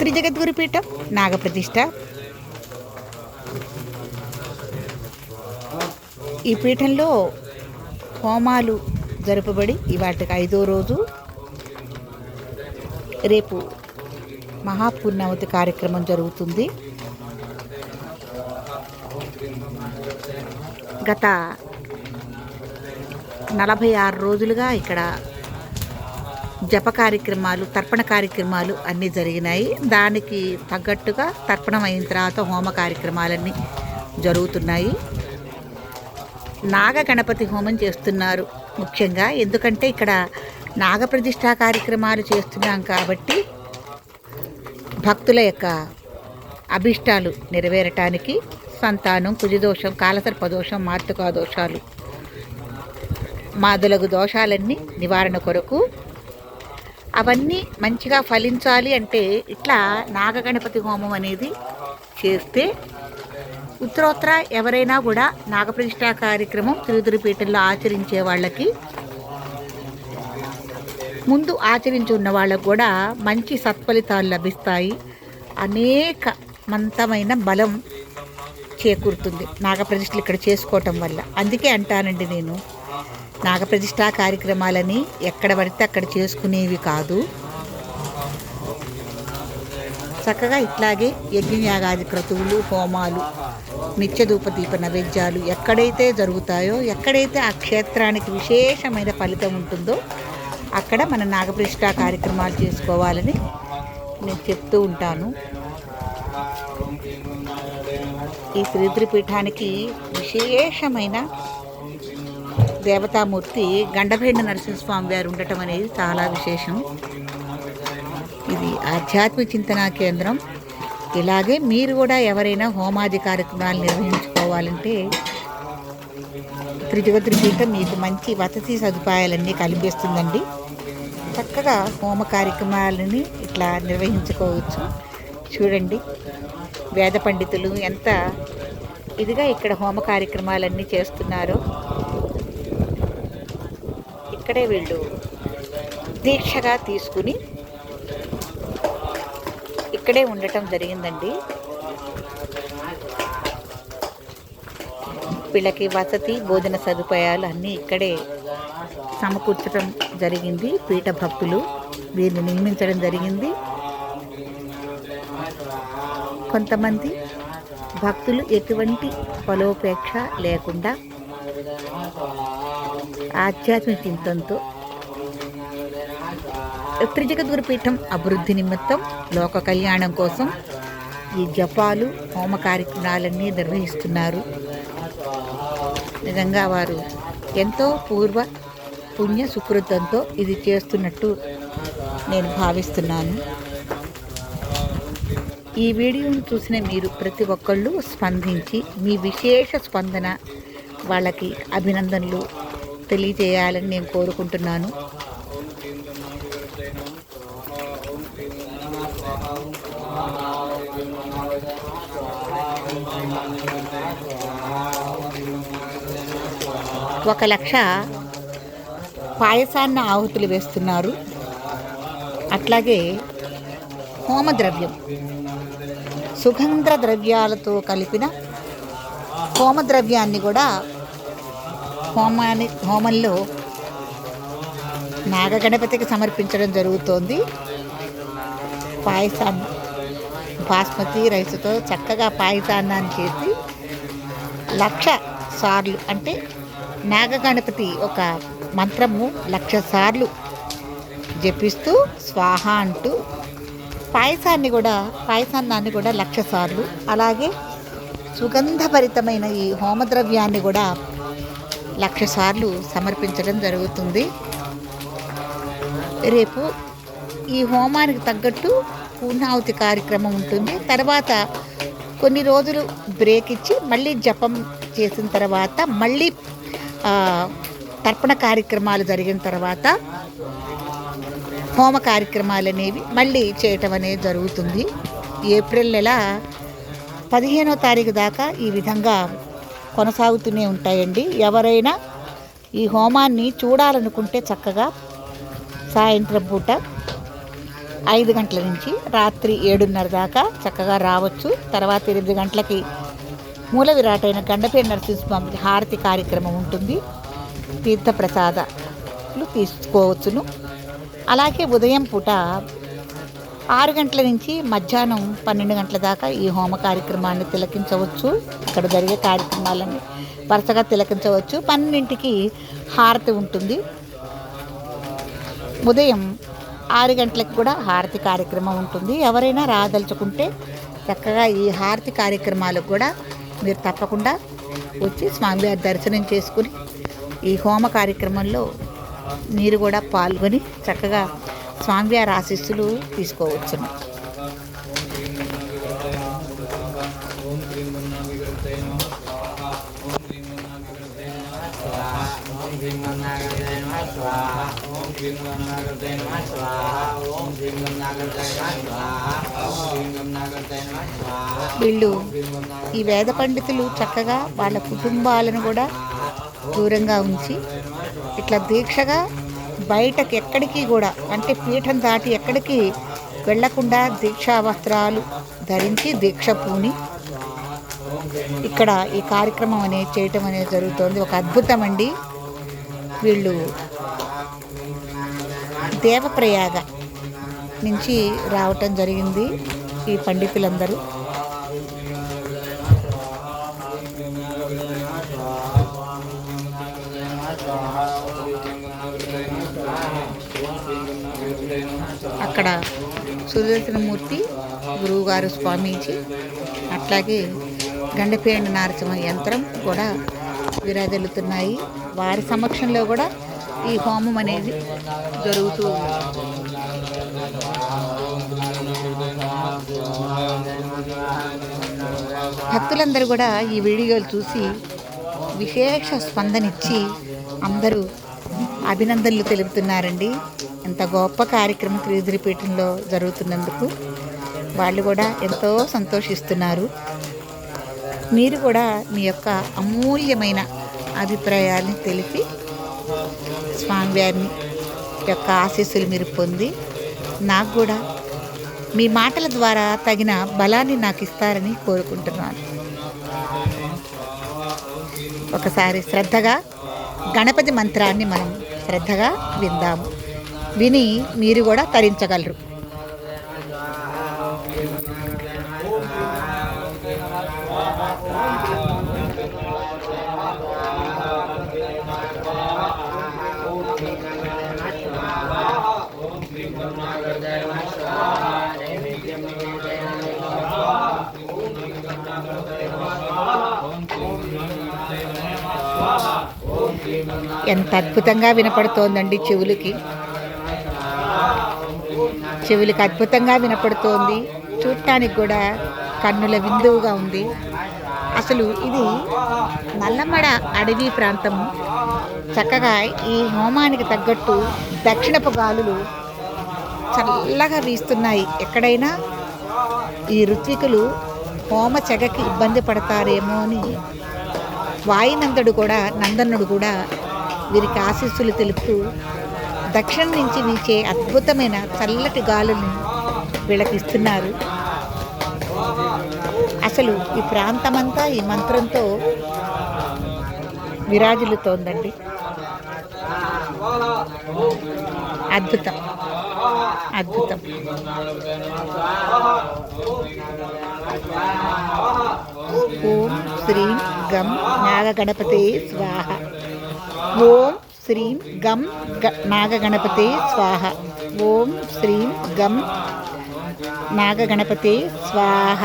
త్రిజగద్గురుపీఠం నాగప్రతిష్ట ఈ పీఠంలో హోమాలు జరుపబడి ఇవాటికి ఐదో రోజు. రేపు మహాపూర్ణావతి కార్యక్రమం జరుగుతుంది. గత నలభై ఆరు రోజులుగా ఇక్కడ జప కార్యక్రమాలు తర్పణ కార్యక్రమాలు అన్నీ జరిగినాయి. దానికి తగ్గట్టుగా తర్పణం అయిన తర్వాత హోమ కార్యక్రమాలన్నీ జరుగుతున్నాయి. నాగ గణపతి హోమం చేస్తున్నారు ముఖ్యంగా. ఎందుకంటే ఇక్కడ నాగప్రతిష్ఠా కార్యక్రమాలు చేస్తున్నాం కాబట్టి భక్తుల యొక్క అభిష్టాలు నెరవేరటానికి సంతానం కుజదోషం కాలసర్పదోషం మార్తుకా దోషాలు మాదులగు దోషాలన్నీ నివారణ కొరకు అవన్నీ మంచిగా ఫలించాలి అంటే ఇట్లా నాగగణపతి హోమం అనేది చేస్తే ఉత్తరోత్తర ఎవరైనా కూడా నాగప్రతిష్ట కార్యక్రమం తిరుతిరుపీఠంలో ఆచరించే వాళ్ళకి ముందు ఆచరించి ఉన్న వాళ్ళకు కూడా మంచి సత్ఫలితాలు లభిస్తాయి. అనేక మంతమైన బలం చేకూరుతుంది నాగప్రతిష్ఠలు ఇక్కడ చేసుకోవటం వల్ల. అందుకే అంటానండి నేను. నాగప్రతిష్ఠా కార్యక్రమాలని ఎక్కడ పడితే అక్కడ చేసుకునేవి కాదు. చక్కగా ఇట్లాగే యజ్ఞయాగాది క్రతువులు హోమాలు నిత్యధూపదీప నైవేద్యాలు ఎక్కడైతే జరుగుతాయో ఎక్కడైతే ఆ క్షేత్రానికి విశేషమైన ఫలితం ఉంటుందో అక్కడ మన నాగప్రతిష్ఠా కార్యక్రమాలు చేసుకోవాలని నేను చెప్తూ ఉంటాను. ఈ శ్రీద్రిపీఠానికి విశేషమైన దేవతామూర్తి గండభేండ నరసింహస్వామి వారు ఉండటం అనేది చాలా విశేషం. ఇది ఆధ్యాత్మిక చింతనా కేంద్రం. ఇలాగే మీరు కూడా ఎవరైనా హోమాది కార్యక్రమాలు నిర్వహించుకోవాలంటే త్రిజగత్రిపీఠం మీకు మంచి వసతి సదుపాయాలన్నీ కల్పిస్తుందండి. చక్కగా హోమ కార్యక్రమాలని ఇట్లా నిర్వహించుకోవచ్చు. చూడండి వేద పండితులు ఎంత ఇదిగా ఇక్కడ హోమ కార్యక్రమాలన్నీ చేస్తున్నారో. ఇక్కడే వీళ్ళు దీక్షగా తీసుకుని ఇక్కడే ఉండటం జరిగిందండి. వీళ్ళకి వసతి భోజన సదుపాయాలు అన్నీ ఇక్కడే సమకూర్చడం జరిగింది. పీఠ భక్తులు వీరిని నిర్మించడం జరిగింది. కొంతమంది భక్తులు ఎటువంటి ఫలోపేక్ష లేకుండా ఆధ్యాత్మిక చింతనతో త్రిజగద్గురు పీఠం అభివృద్ధి నిమిత్తం లోక కళ్యాణం కోసం ఈ జపాలు హోమ కార్యక్రమాలన్నీ నిర్వహిస్తున్నారు. నిజంగా వారు ఎంతో పూర్వ పుణ్య సుకృతంతో ఇది చేస్తున్నట్టు నేను భావిస్తున్నాను. ఈ వీడియోను చూసిన మీరు ప్రతి ఒక్కళ్ళు స్పందించి మీ విశేష స్పందన వాళ్ళకి అభినందనలు తెలియజేయాలని నేను కోరుకుంటున్నాను. ఒక లక్ష పాయసాన్ని ఆహుతులు వేస్తున్నారు. అట్లాగే హోమద్రవ్యం. సుగంధ ద్రవ్యాలతో కలిపిన హోమద్రవ్యాన్ని కూడా హోమాని హోమంలో నాగగణపతికి సమర్పించడం జరుగుతోంది. పాయసాన్ని బాస్మతి రైస్తో చక్కగా పాయసాన్నాన్ని చేసి లక్ష సార్లు అంటే నాగగణపతి ఒక మంత్రము లక్ష సార్లు జపిస్తూ స్వాహ అంటూ పాయసాన్ని కూడా పాయసాన్నాన్ని కూడా లక్ష సార్లు అలాగే సుగంధభరితమైన ఈ హోమద్రవ్యాన్ని కూడా లక్ష సార్లు సమర్పించడం జరుగుతుంది. రేపు ఈ హోమానికి తగ్గట్టు పూర్ణాహుతి కార్యక్రమం ఉంటుంది. తర్వాత కొన్ని రోజులు బ్రేక్ ఇచ్చి మళ్ళీ జపం చేసిన తర్వాత మళ్ళీ తర్పణ కార్యక్రమాలు జరిగిన తర్వాత హోమ కార్యక్రమాలు అనేవి మళ్ళీ చేయటం అనేది జరుగుతుంది. ఏప్రిల్ నెల పదిహేనో తారీఖు దాకా ఈ విధంగా కొనసాగుతూనే ఉంటాయండి. ఎవరైనా ఈ హోమాన్ని చూడాలనుకుంటే చక్కగా సాయంత్రం పూట ఐదు గంటల నుంచి రాత్రి ఏడున్నర దాకా చక్కగా రావచ్చు. తర్వాత ఎనిమిది గంటలకి మూల విరాటైన గండపేట నరసింహస్వామికి హారతి కార్యక్రమం ఉంటుంది. తీర్థప్రసాదాలు తీసుకోవచ్చును. అలాగే ఉదయం పూట ఆరు గంటల నుంచి మధ్యాహ్నం పన్నెండు గంటల దాకా ఈ హోమ కార్యక్రమాన్ని తిలకించవచ్చు. ఇక్కడ జరిగే కార్యక్రమాలన్నీ వరుసగా తిలకించవచ్చు. పన్నెండింటికి హారతి ఉంటుంది. ఉదయం ఆరు గంటలకు కూడా హారతి కార్యక్రమం ఉంటుంది. ఎవరైనా రాదలుచుకుంటే చక్కగా ఈ హారతి కార్యక్రమాలకు కూడా మీరు తప్పకుండా వచ్చి స్వామివారి దర్శనం చేసుకుని ఈ హోమ కార్యక్రమంలో మీరు కూడా పాల్గొని చక్కగా స్వామివారి ఆశీస్సులు తీసుకోవచ్చును. వీళ్ళు ఈ వేద పండితులు చక్కగా వాళ్ళ కుటుంబాలను కూడా దూరంగా ఉంచి ఇట్లా దీక్షగా బయటకు ఎక్కడికి కూడా అంటే పీఠం దాటి ఎక్కడికి వెళ్ళకుండా దీక్షా వస్త్రాలు ధరించి దీక్ష పూని ఇక్కడ ఈ కార్యక్రమం అనేది చేయటం అనేది జరుగుతుంది. ఒక అద్భుతం అండి వీళ్ళు దేవప్రయాగ నుంచి రావటం జరిగింది ఈ పండితులందరూ. అక్కడ సుదర్శనమూర్తి గురువుగారు స్వామీజీ అట్లాగే గండపేండ నారసింహ యంత్రం కూడా విరాజిల్లుతున్నాయి. వారి సమక్షంలో కూడా ఈ హోమం అనేది జరుగుతూ భక్తులందరూ కూడా ఈ వీడియోలు చూసి విశేష స్పందనిచ్చి అందరూ అభినందనలు తెలుపుతున్నారండి. ఇంత గొప్ప కార్యక్రమం త్రిదిరిపీఠంలో జరుగుతున్నందుకు వాళ్ళు కూడా ఎంతో సంతోషిస్తున్నారు. మీరు కూడా మీ యొక్క అమూల్యమైన అభిప్రాయాన్ని తెలిపి స్వామివారిని యొక్క ఆశీస్సులు మీరు పొంది నాకు కూడా మీ మాటల ద్వారా తగిన బలాన్ని నాకు ఇస్తారని కోరుకుంటున్నాను. ఒకసారి శ్రద్ధగా గణపతి మంత్రాన్ని మనం శ్రద్ధగా విందాము. విని మీరు కూడా తరించగలరు. ఎంత అద్భుతంగా వినపడుతోందండి చెవులకి. చెవులకు అద్భుతంగా వినపడుతోంది. చూడటానికి కూడా కన్నుల విందువుగా ఉంది. అసలు ఇది నల్లమడ అడవి ప్రాంతం. చక్కగా ఈ హోమానికి తగ్గట్టు దక్షిణపు గాలులు చల్లగా వీస్తున్నాయి. ఎక్కడైనా ఈ ఋత్వికులు హోమ చెగకి ఇబ్బంది పడతారేమో అని వాయునందుడు కూడా నందనుడు కూడా వీరికి ఆశీస్సులు తెలుపుతూ దక్షిణం నుంచి వీచే అద్భుతమైన చల్లటి గాలులను వీళ్ళకి అసలు ఈ ప్రాంతమంతా ఈ మంత్రంతో విరాజులుతోందండి అద్భుతం. అద్భుతం. ఓం శ్రీం గం నాగగణపతి స్వాహ. ఓం శ్రీం గం నాగగణపతే స్వాహ. ఓం శ్రీం గం నాగగణపతే స్వాహ.